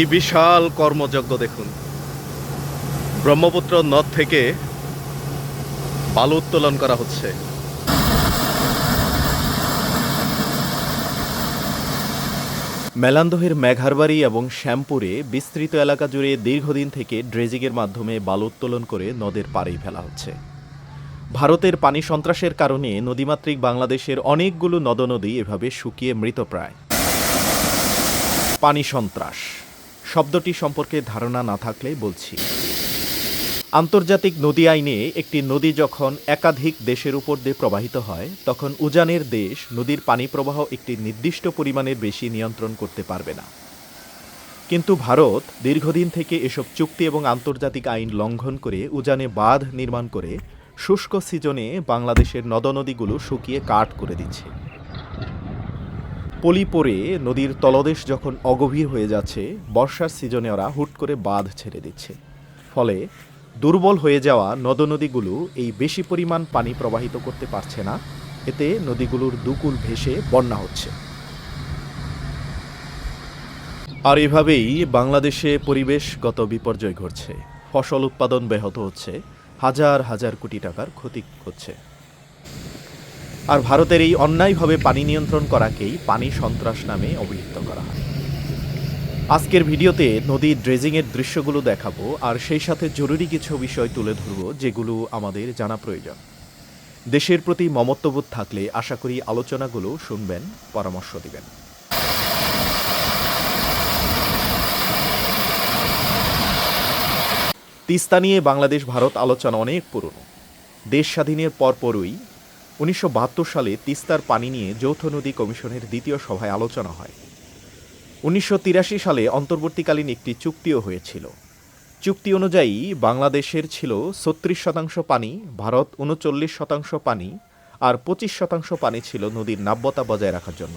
কি বিশাল কর্মযজ্ঞ দেখুন। ব্রহ্মপুত্র নদ থেকে বালু উত্তোলন করা হচ্ছে। মেলান্দহের মেঘারবাড়ি এবং শ্যামপুরে বিস্তৃত এলাকা জুড়ে দীর্ঘদিন থেকে ড্রেজিংয়ের মাধ্যমে বালু উত্তোলন করে নদের পাড়েই ফেলা হচ্ছে। ভারতের পানি সন্ত্রাসের কারণে নদীমাতৃক বাংলাদেশের অনেকগুলো নদনদী এভাবে শুকিয়ে মৃতপ্রায় পানি সন্ত্রাস। শব্দটি সম্পর্কে ধারণা না থাকলে বলছি। আন্তর্জাতিক নদী আইনে একটি নদী যখন একাধিক দেশের উপর দিয়ে প্রবাহিত হয়, তখন উজানের দেশ নদীর পানি প্রবাহ একটি নির্দিষ্ট পরিমাণের বেশি নিয়ন্ত্রণ করতে পারবে না। কিন্তু ভারত দীর্ঘদিন থেকে এসব চুক্তি এবং আন্তর্জাতিক আইন লঙ্ঘন করে উজানে বাঁধ নির্মাণ করে শুষ্ক সিজনে বাংলাদেশের নদনদীগুলো শুকিয়ে কাঠ করে দিচ্ছে। পলি পরে নদীর তলদেশ যখন অগভীর হয়ে যাচ্ছে, বর্ষার সিজনে ওরা হুট করে বাঁধ ছেড়ে দিচ্ছে। ফলে দুর্বল হয়ে যাওয়া নদনদীগুলো এই বেশি পরিমাণ পানি প্রবাহিত করতে পারছে না। এতে নদীগুলোর দুকুল ভেসে বন্যা হচ্ছে। আর এভাবেই বাংলাদেশে পরিবেশগত বিপর্যয় ঘটছে। ফসল উৎপাদন ব্যাহত হচ্ছে। হাজার হাজার কোটি টাকার ক্ষতি হচ্ছে। আর ভারতের এই অন্যায়ভাবে পানি নিয়ন্ত্রণ করাকেই পানি সন্ত্রাস নামে অভিহিত করা হয়। আজকের ভিডিওতে নদীর ড্রেজিংয়ের দৃশ্যগুলো দেখাবো, আর সেই সাথে জরুরি কিছু বিষয় তুলে ধরবো যেগুলো আমাদের জানা প্রয়োজন। দেশের প্রতি মমত্ববোধ থাকলে আশা করি আলোচনাগুলো শুনবেন, পরামর্শ দিবেন। তিস্তা নিয়ে বাংলাদেশ ভারত আলোচনা অনেক পুরনো। দেশ স্বাধীনের পরপরই উনিশশো বাহাত্তর সালে তিস্তার পানি নিয়ে যৌথ নদী কমিশনের দ্বিতীয় সভায় আলোচনা হয়। উনিশশো তিরাশি সালে অন্তর্বর্তীকালীন একটি চুক্তিও হয়েছিল। চুক্তি অনুযায়ী বাংলাদেশের ছিল ছত্রিশ শতাংশ পানি, ভারত উনচল্লিশ শতাংশ পানি আর পঁচিশ শতাংশ পানি ছিল নদীর নাব্যতা বজায় রাখার জন্য।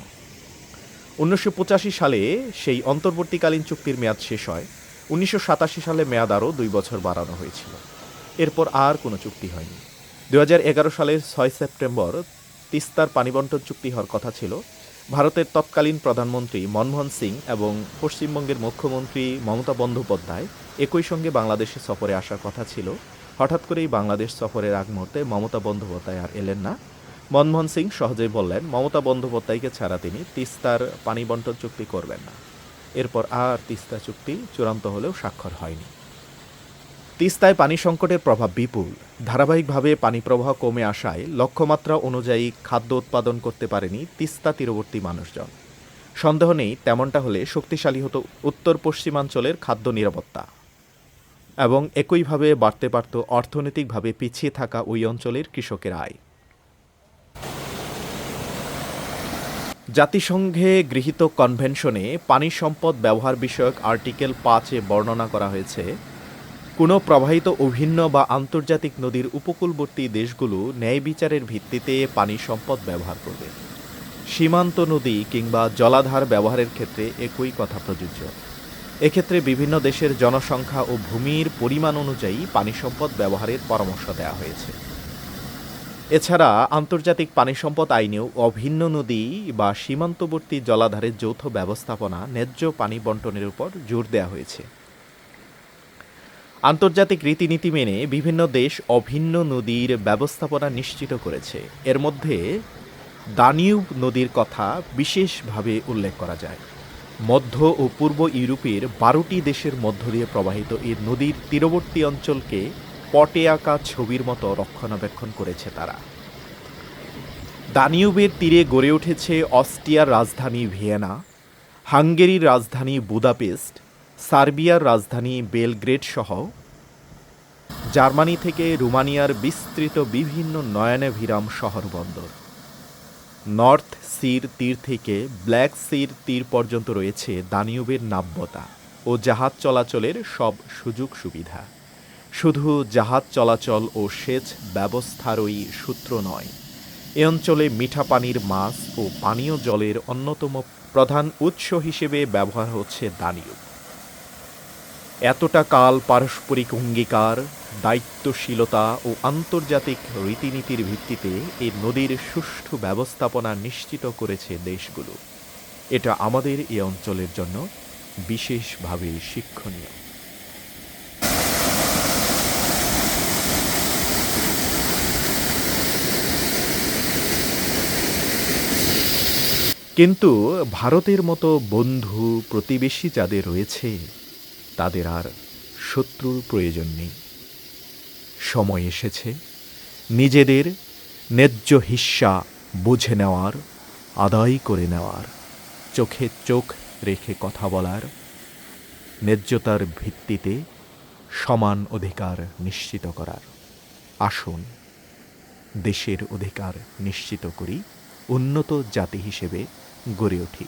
উনিশশো পঁচাশি সালে সেই অন্তর্বর্তীকালীন চুক্তির মেয়াদ শেষ হয়। উনিশশো সাতাশি সালে মেয়াদ আরও দুই বছর বাড়ানো হয়েছিল। এরপর আর কোনো চুক্তি হয়নি। দু হাজার এগারো সালের ছয় সেপ্টেম্বর তিস্তার পানিবন্টন চুক্তি হওয়ার কথা ছিল। ভারতের তৎকালীন প্রধানমন্ত্রী মনমোহন সিং এবং পশ্চিমবঙ্গের মুখ্যমন্ত্রী মমতা বন্দ্যোপাধ্যায় একই সঙ্গে বাংলাদেশে সফরে আসার কথা ছিল। হঠাৎ করেই বাংলাদেশ সফরের আগ মুহূর্তে মমতা বন্দ্যোপাধ্যায় আর এলেন না। মনমোহন সিং সহজেই বললেন, মমতা বন্দ্যোপাধ্যায়কে ছাড়া তিনি তিস্তার পানি বন্টন চুক্তি করবেন না। এরপর আর তিস্তা চুক্তি চূড়ান্ত হলেও স্বাক্ষর হয়নি। তিস্তায় পানি সংকটের প্রভাব বিপুল। ধারাবাহিকভাবে পানি প্রবাহ কমে আসায় লক্ষ্যমাত্রা অনুযায়ী খাদ্য উৎপাদন করতে পারেনি তিস্তা তীরবর্তী মানুষজন। সন্দেহ নেই, তেমনটা হলে শক্তিশালী হতো উত্তর পশ্চিমাঞ্চলের খাদ্য নিরাপত্তা। এবং একইভাবে বাড়তে পারত অর্থনৈতিকভাবে পিছিয়ে থাকা ওই অঞ্চলের কৃষকের আয়। জাতিসংঘে গৃহীত কনভেনশনে পানি সম্পদ ব্যবহার বিষয়ক আর্টিকেল পাঁচে বর্ণনা করা হয়েছে কোনো প্রবাহিত অভিন্ন বা আন্তর্জাতিক নদীর উপকূলবর্তী দেশগুলো ন্যায় বিচারের ভিত্তিতে পানি সম্পদ ব্যবহার করবে। সীমান্ত নদী কিংবা জলাধার ব্যবহারের ক্ষেত্রে একই কথা প্রযোজ্য। এক্ষেত্রে বিভিন্ন দেশের জনসংখ্যা ও ভূমির পরিমাণ অনুযায়ী পানি সম্পদ ব্যবহারের পরামর্শ দেওয়া হয়েছে। এছাড়া আন্তর্জাতিক পানি সম্পদ আইনেও অভিন্ন নদী বা সীমান্তবর্তী জলাধারের যৌথ ব্যবস্থাপনা ন্যায্য পানি বন্টনের উপর জোর দেওয়া হয়েছে। আন্তর্জাতিক রীতিনীতি মেনে বিভিন্ন দেশ অভিন্ন নদীর ব্যবস্থাপনা নিশ্চিত করেছে। এর মধ্যে দানিউব নদীর কথা বিশেষভাবে উল্লেখ করা যায়। মধ্য ও পূর্ব ইউরোপের বারোটি দেশের মধ্য দিয়ে প্রবাহিত এই নদীর তীরবর্তী অঞ্চলকে পটে আঁকা ছবির মতো রক্ষণাবেক্ষণ করেছে তারা। দানিউবের তীরে গড়ে উঠেছে অস্ট্রিয়ার রাজধানী ভিয়েনা, হাঙ্গেরির রাজধানী বুদাপেস্ট সার্বিয়ার রাজধানী বেলগ্রেড সহ জার্মানি থেকে রুমানিয়ার বিস্তৃত বিভিন্ন নয়নাভিরাম শহর বন্দর নর্থ সির তীর থেকে ব্ল্যাক সির তীর পর্যন্ত রয়েছে দানিউবের নাব্যতা ও জাহাজ চলাচলের সব সুযোগ সুবিধা। শুধু জাহাজ চলাচল ও সেচ ব্যবস্থারই সূত্র নয়, এ অঞ্চলে মিঠা পানির মাছ ও পানীয় জলের অন্যতম প্রধান উৎস হিসেবে ব্যবহার হচ্ছে দানিউব। এতটা কাল পারস্পরিক অঙ্গীকার, দায়িত্বশীলতা ও আন্তর্জাতিক রীতিনীতির ভিত্তিতে এই নদীর সুষ্ঠু ব্যবস্থাপনা নিশ্চিত করেছে দেশগুলো। এটা আমাদের এই অঞ্চলের জন্য বিশেষভাবে শিক্ষণীয়। কিন্তু ভারতের মতো বন্ধু প্রতিবেশী যাদের রয়েছে তাদের আর শত্রুর প্রয়োজন নেই। সময় এসেছে, নিজেদের ন্যায্য হিস্সা বুঝে নেওয়ার, আদায় করে নেওয়ার, চোখে চোখ রেখে কথা বলার, ন্যায্যতার ভিত্তিতে সমান অধিকার নিশ্চিত করার। আসুন, দেশের অধিকার নিশ্চিত করি, উন্নত জাতি হিসেবে গড়ে উঠি।